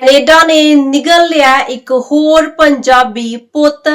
Canada ਨੇ ਨਿਗਲ ਲਿਆ ਇੱਕ ਹੋਰ ਪੰਜਾਬੀ ਪੁੱਤ।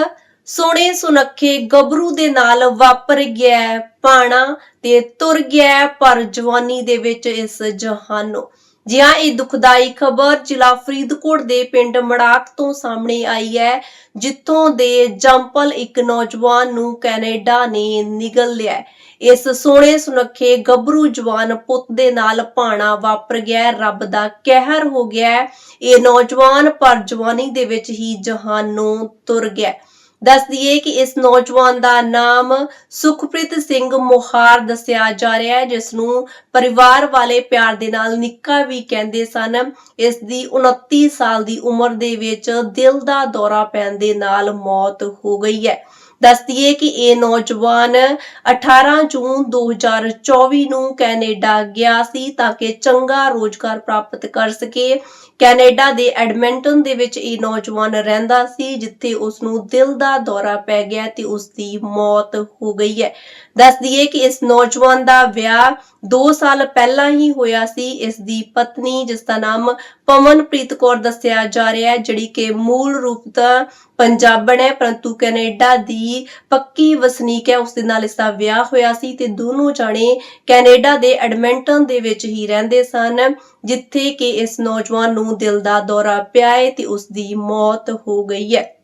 ਸੋਹਣੇ ਸੁਨੱਖੇ ਗੱਭਰੂ ਦੇ ਨਾਲ ਵਾਪਰ ਗਿਆ ਹੈ ਪਾਣਾ ਤੇ ਤੁਰ ਗਿਆ ਪਰ ਜਵਾਨੀ ਦੇ ਵਿੱਚ ਇਸ ਜਹਾਨੋਂ ਜੀ ਹਾਂ ਇਹ ਦੁਖਦਾਈ ਖਬਰ ਜ਼ਿਲ੍ਹਾ ਫਰੀਦਕੋਟ ਦੇ ਪਿੰਡ ਮੜਾਕ ਤੋਂ ਸਾਹਮਣੇ ਆਈ ਹੈ, ਜਿੱਥੋਂ ਦੇ ਜੰਪਲ ਇੱਕ ਨੌਜਵਾਨ ਨੂੰ ਕੈਨੇਡਾ ਨੇ ਨਿਗਲ ਲਿਆ ਇਸ ਸੋਹਣੇ ਸੁਨੱਖੇ ਗੱਭਰੂ ਜਵਾਨ ਪੁੱਤ ਦੇ ਨਾਲ ਭਾਣਾ ਵਾਪਰ ਗਿਆ ਰੱਬ ਦਾ ਕਹਿਰ ਹੋ ਗਿਆ ਇਹ ਨੌਜਵਾਨ ਪਰ ਜਵਾਨੀ ਦੇ ਵਿੱਚ ਹੀ ਜਹਾਨੋਂ ਤੁਰ ਗਿਆ ਦੱਸ ਦਈਏ ਕਿ ਇਸ ਨੌਜਵਾਨ ਦਾ ਨਾਮ ਸੁਖਪ੍ਰੀਤ ਸਿੰਘ ਮੋਹਾਰ ਦੱਸਿਆ ਜਾ ਰਿਹਾ ਹੈ, ਜਿਸ ਨੂੰ ਪਰਿਵਾਰ ਵਾਲੇ ਪਿਆਰ ਦੇ ਨਾਲ ਨਿੱਕਾ ਵੀ ਕਹਿੰਦੇ ਸਨ। ਇਸ ਦੀ 29 ਸਾਲ ਦੀ ਉਮਰ ਦੇ ਵਿੱਚ ਦਿਲ ਦਾ ਦੌਰਾ ਪੈਣ ਦੇ ਨਾਲ ਮੌਤ ਹੋ ਗਈ ਹੈ। ਦੱਸ ਦਈਏ ਕਿ ਇਹ ਨੌਜਵਾਨ 18 ਜੂਨ 2024 ਨੂੰ ਕੈਨੇਡਾ ਗਿਆ ਸੀ ਤਾਂ ਕਿ ਚੰਗਾ ਰੋਜ਼ਗਾਰ ਪ੍ਰਾਪਤ ਕਰ ਸਕੇ। ਕੈਨੇਡਾ ਦੇ ਐਡਮਿੰਟਨ ਦੇ ਵਿੱਚ ਇਹ ਨੌਜਵਾਨ ਰਹਿੰਦਾ ਸੀ, ਜਿੱਥੇ ਉਸ ਨੂੰ ਦਿਲ ਦਾ ਦੌਰਾ ਪੈ ਗਿਆ ਤੇ ਉਸ ਦੀ ਮੌਤ ਹੋ ਗਈ ਹੈ। ਦੱਸ ਦਈਏ ਕਿ ਇਸ ਨੌਜਵਾਨ ਦਾ ਵਿਆਹ 2 ਸਾਲ ਪਹਿਲਾਂ ਹੀ ਹੋਇਆ ਸੀ। ਇਸ ਦੀ ਪਤਨੀ, ਜਿਸ ਦਾ ਨਾਮ ਪਵਨਪ੍ਰੀਤ ਕੌਰ, ਦੱਸਿਆ ਜਾ ਰਿਹਾ ਹੈ, ਜਿਹੜੀ ਕਿ ਮੂਲ ਰੂਪ ਦਾ ਪੰਜਾਬਣ ਹੈ ਪਰੰਤੂ ਕੈਨੇਡਾ ਦੀ ਪੱਕੀ ਵਸਨੀਕ ਹੈ ਉਸ ਦੇ ਨਾਲ ਇਸ ਦਾ ਵਿਆਹ ਹੋਇਆ ਸੀ ਤੇ ਦੋਨੋਂ ਜਾਣੇ ਕੈਨੇਡਾ ਦੇ ਐਡਮਿੰਟਨ ਦੇ ਵਿੱਚ ਹੀ ਰਹਿੰਦੇ ਸਨ, ਜਿੱਥੇ ਕਿ ਇਸ ਨੌਜਵਾਨ ਨੂੰ ਦਿਲ ਦਾ ਦੌਰਾ ਪਿਆ ਹੈ ਤੇ ਉਸ ਦੀ ਮੌਤ ਹੋ ਗਈ ਹੈ।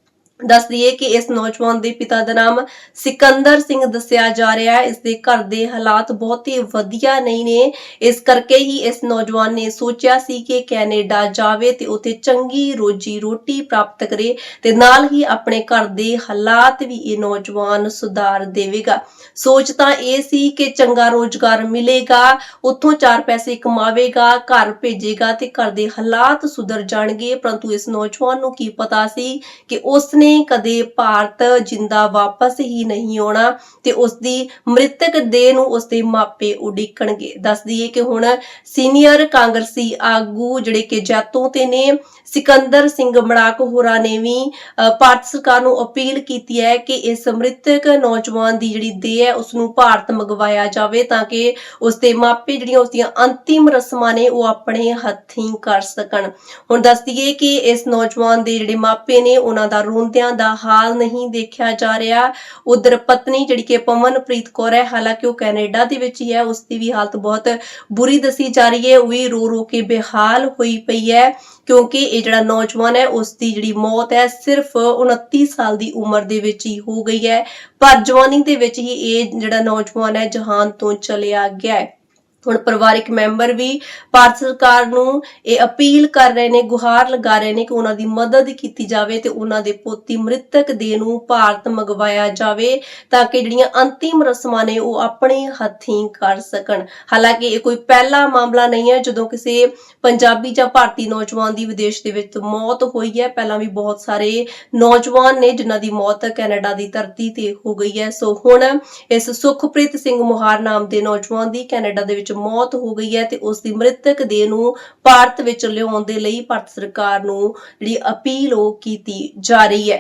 ਦੱਸ ਦਈਏ ਕਿ ਇਸ ਨੌਜਵਾਨ ਦੇ ਪਿਤਾ ਦਾ ਨਾਮ ਸਿਕੰਦਰ ਸਿੰਘ ਦੱਸਿਆ ਜਾ ਰਿਹਾ ਹੈ। ਇਸ ਦੇ ਘਰ ਦੇ ਹਾਲਾਤ ਬਹੁਤ ਹੀ ਵਧੀਆ ਨਹੀਂ ਨੇ। ਇਸ ਕਰਕੇ ਹੀ ਇਸ ਨੌਜਵਾਨ ਨੇ ਸੋਚਿਆ ਸੀ ਕਿ ਕੈਨੇਡਾ ਜਾਵੇ ਤੇ ਉੱਥੇ ਚੰਗੀ ਰੋਜੀ ਰੋਟੀ ਪ੍ਰਾਪਤ ਕਰੇ ਤੇ ਨਾਲ ਹੀ ਆਪਣੇ ਘਰ ਦੇ ਹਾਲਾਤ ਵੀ ਇਹ ਨੌਜਵਾਨ ਸੁਧਾਰ ਦੇਵੇਗਾ। ਸੋਚ ਤਾਂ ਇਹ ਸੀ ਕਿ ਚੰਗਾ ਰੋਜ਼ਗਾਰ ਮਿਲੇਗਾ, ਉੱਥੋਂ ਚਾਰ ਪੈਸੇ ਕਮਾਵੇਗਾ, ਘਰ ਭੇਜੇਗਾ ਤੇ ਘਰ ਦੇ ਹਾਲਾਤ ਸੁਧਰ ਜਾਣਗੇ। ਪਰੰਤੂ ਇਸ ਨੌਜਵਾਨ ਨੂੰ ਕੀ ਪਤਾ ਸੀ ਕਿ ਉਸਨੇ ਕਦੇ ਭਾਰਤ ਜਿੰਦਾ ਵਾਪਸ ਹੀ ਨਹੀਂ ਆਉਣਾ ਤੇ ਉਸ ਦੀ ਮ੍ਰਿਤਕ ਦੇਹ ਨੂੰ ਉਸਦੇ ਮਾਪੇ ਉਡੀਕਣਗੇ। ਦੱਸ ਦਈਏ ਕਿ ਹੁਣ ਸੀਨੀਅਰ ਕਾਂਗਰਸੀ ਆਗੂ ਜਿਹੜੇ ਕਿ ਜੈਤੋਂ ਤੇ ਨੇ, ਸਿਕੰਦਰ ਸਿੰਘ ਮੜਾਕ ਹੋਰਾਂ ਨੇ ਵੀ ਭਾਰਤ ਸਰਕਾਰ ਨੂੰ ਅਪੀਲ ਕੀਤੀ ਹੈ ਕਿ ਇਸ ਮ੍ਰਿਤਕ ਨੌਜਵਾਨ ਦੀ ਜਿਹੜੀ ਦੇਹ ਹੈ ਉਸ ਨੂੰ ਭਾਰਤ ਮੰਗਵਾਇਆ ਜਾਵੇ ਤਾਂ ਕਿ ਉਸ ਦੇ ਮਾਪੇ ਜਿਹੜੀਆਂ ਉਸ ਦੀਆਂ ਅੰਤਿਮ ਰਸਮਾਂ ਨੇ ਉਹ ਆਪਣੇ ਹੱਥੀਂ ਕਰ ਸਕਣ। ਹੁਣ ਦੱਸ ਦਈਏ ਕਿ ਇਸ ਨੌਜਵਾਨ ਦੇ ਜਿਹੜੇ ਮਾਪੇ ਨੇ, ਉਹਨਾਂ ਦਾ ਰੋਂਦਿਆਂ ਦਾ ਹਾਲ ਨਹੀਂ ਦੇਖਿਆ ਜਾ ਰਿਹਾ। ਉਧਰ ਪਤਨੀ ਜਿਹੜੀ ਕਿ ਪਵਨਪ੍ਰੀਤ ਕੌਰ ਹੈ, ਹਾਲਾਂਕਿ ਉਹ ਕੈਨੇਡਾ ਦੇ ਵਿੱਚ ਹੀ ਹੈ, ਉਸ ਦੀ ਵੀ ਹਾਲਤ ਬਹੁਤ ਬੁਰੀ ਦੱਸੀ ਜਾ ਰਹੀ ਹੈ। ਉਹ ਵੀ ਰੋ ਰੋ ਕੇ ਬੇਹਾਲ ਹੋਈ ਪਈ ਹੈ, ਕਿਉਂਕਿ ਇਹ ਜਿਹੜਾ ਨੌਜਵਾਨ ਹੈ, ਉਸ ਦੀ ਜਿਹੜੀ ਮੌਤ ਹੈ, ਸਿਰਫ 29 ਸਾਲ ਦੀ ਉਮਰ ਦੇ ਵਿੱਚ ਹੀ ਹੋ ਗਈ ਹੈ। ਪਰ ਜਵਾਨੀ ਦੇ ਵਿੱਚ ਹੀ ਇਹ ਜਿਹੜਾ ਨੌਜਵਾਨ ਹੈ, ਜਹਾਨ ਤੋਂ ਚਲਿਆ ਗਿਆ ਹੈ। ਹੁਣ ਪਰਿਵਾਰਿਕ ਮੈਂਬਰ ਵੀ ਭਾਰਤ ਸਰਕਾਰ ਨੂੰ ਇਹ ਅਪੀਲ ਕਰ ਰਹੇ ਨੇ, ਗੁਹਾਰ ਲਗਾ ਰਹੇ ਨੇ ਕਿ ਉਹਨਾਂ ਦੀ ਮਦਦ ਕੀਤੀ ਜਾਵੇ ਤੇ ਉਹਨਾਂ ਦੇ ਪੋਤੀ ਮ੍ਰਿਤਕ ਦੇ ਨੂੰ ਭਾਰਤ ਮੰਗਵਾਇਆ ਜਾਵੇ ਤਾਂ ਕਿ ਜਿਹੜੀਆਂ ਅੰਤਿਮ ਰਸਮਾਂ ਨੇ ਉਹ ਆਪਣੇ ਹੱਥੀਂ ਕਰ ਸਕਣ। ਹਾਲਾਂਕਿ ਇਹ ਕੋਈ ਪਹਿਲਾ ਮਾਮਲਾ ਨਹੀਂ ਹੈ, ਜਦੋਂ ਕਿਸੇ ਪੰਜਾਬੀ ਜਾਂ ਭਾਰਤੀ ਨੌਜਵਾਨ ਦੀ ਵਿਦੇਸ਼ ਦੇ ਵਿੱਚ ਮੌਤ ਹੋਈ ਹੈ। ਪਹਿਲਾਂ ਵੀ ਬਹੁਤ ਸਾਰੇ ਨੌਜਵਾਨ ਨੇ ਜਿਨ੍ਹਾਂ ਦੀ ਮੌਤ ਕੈਨੇਡਾ ਦੀ ਧਰਤੀ ਤੇ ਹੋ ਗਈ ਹੈ। ਸੋ ਹੁਣ ਇਸ ਸੁਖਪ੍ਰੀਤ ਸਿੰਘ ਮੁਹਾਰ ਨਾਮ ਦੇ ਨੌਜਵਾਨ ਦੀ ਕੈਨੇਡਾ ਦੇ ਵਿੱਚ ਵਿੱਚ ਮੌਤ ਹੋ ਗਈ ਹੈ ਤੇ ਉਸ ਦੀ ਮ੍ਰਿਤਕ ਦੇਹ ਨੂੰ ਭਾਰਤ ਵਿੱਚ ਲਿਆਉਣ ਦੇ ਲਈ ਭਾਰਤ ਸਰਕਾਰ ਨੂੰ ਜਿਹੜੀ ਅਪੀਲ ਉਹ ਕੀਤੀ ਜਾ ਰਹੀ ਹੈ।